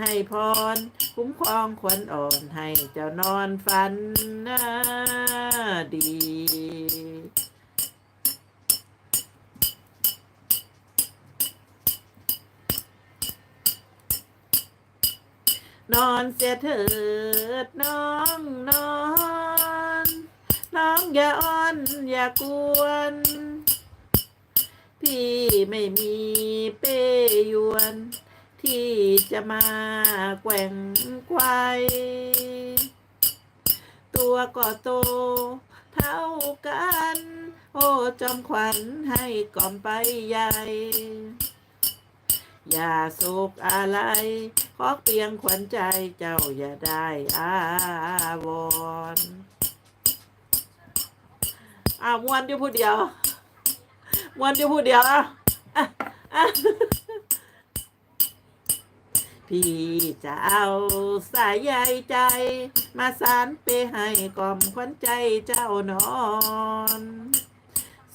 ให้พร คุ้มครองขวัญอ่อนให้เจ้านอนฝันน่าดี นอนเสียเถิดน้องนอน น้องอย่าอ้อนอย่ากวน พี่ไม่มีเป้ยวน ที่จะมาแกว่งไกวตัวก็โต เท่ากัน โอ้จอมขวัญให้กล่อมไปใหญ่ อย่าโศกอะไร ขอเพียงขวัญใจเจ้าอย่าได้อาวรอ้าวมวนอยู่ผู้เดียวมวนอยู่ผู้เดียวอะอะ พี่จะเอาสายใยใจ มาสารไปให้กล่อมขวัญใจเจ้านอน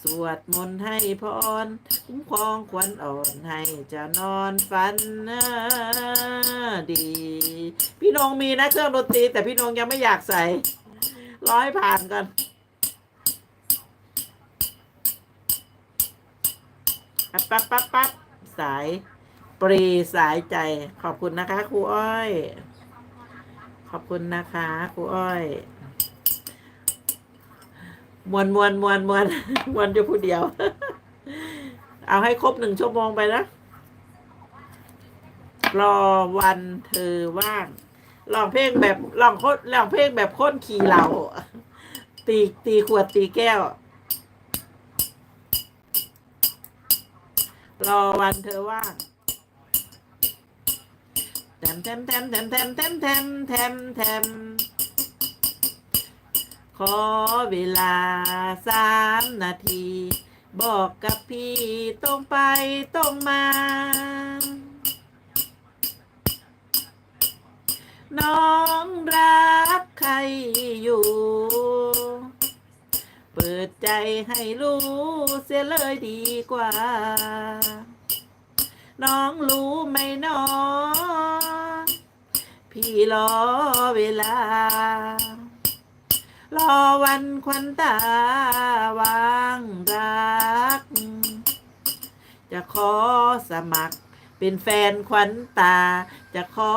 สวดมนต์ให้พรคุ้มครองขวัญอ่อนให้เจะนอนฝันน่าดี พี่นงมีนะเครื่องดนตรีแต่พี่นงยังไม่อยากใส่ร้อยผ่านก่อนปั๊บปั๊บปั๊บปั๊บสาย ปรีสายใจ ขอบคุณนะคะ ครูอ้อย ขอบคุณนะคะ ครูอ้อยมวนมวนมวนมวนมวนอยู่ผู้เดียว เอาให้ครบหนึ่งชั่วโมงไปนะรอวันเธอว่างลองเพลงแบบลองโคตรลองเพลงแบบโค้นขี่เหล่าตีตีขวดตีแก้ว รอวันเธอว่าง มแถมแถมแถมแถมแถมแถมแถมแถมขอเวลาสามนาที บอกกับพี่ตรงไปตรงมา น้องรักใครอยู่ เปิดใจให้รู้เสียเลยดีกว่า น้องรู้ไหมน้อง พี่รอเวลา รอวันควันตาวางรัก จะขอสมัครเป็นแฟนควันตา จะขอ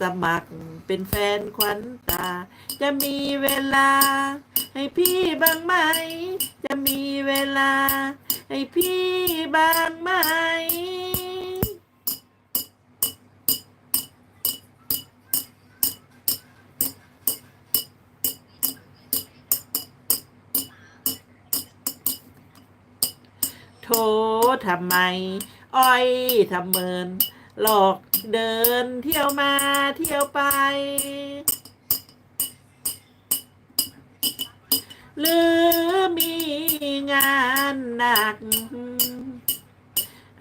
สมัครเป็นแฟนควันตา จะมีเวลา ให้พี่บ้างไหม จะมีเวลา ให้พี่บ้างไหม โททำไม อ้อยทำเมิน หลอกเดินเที่ยวมาเที่ยวไป หรือมีงานหนัก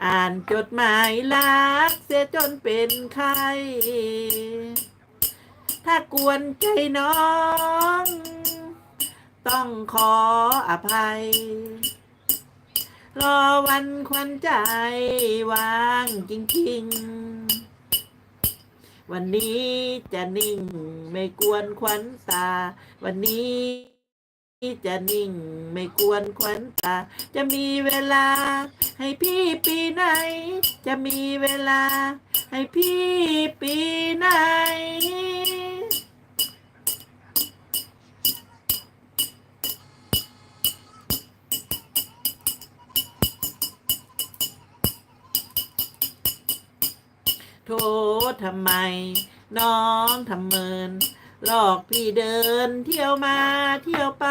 อ่านจดหมายรักเสียจนเป็นไข้ถ้ากวนใจน้อง ต้องขออภัย รอวันควันใจว่างจริงๆ วันนี้จะนิ่งไม่กวนควันตา วันนี้จะนิ่งไม่กวนควันตา จะมีเวลาให้พี่ปีไหน จะมีเวลาให้พี่ปีไหน โทษทำไม น้องทำเมิน หลอกพี่เดินเที่ยวมาเที่ยวไป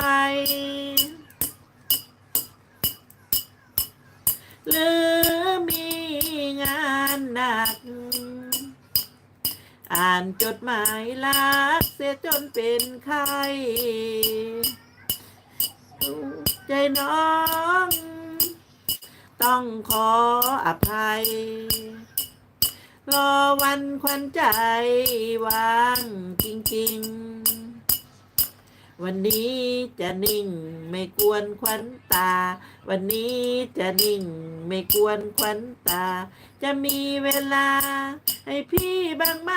หรือมีงานหนัก อ่านจดหมายรักเสียจนเป็นไข้ใจน้อง ต้องขออภัย รอวันควันใจว่างจริง ๆ วันนี้จะนิ่งไม่กวนขวัญตา วันนี้จะนิ่งไม่กวนขวัญตา จะมีเวลาให้พี่บ้างไหม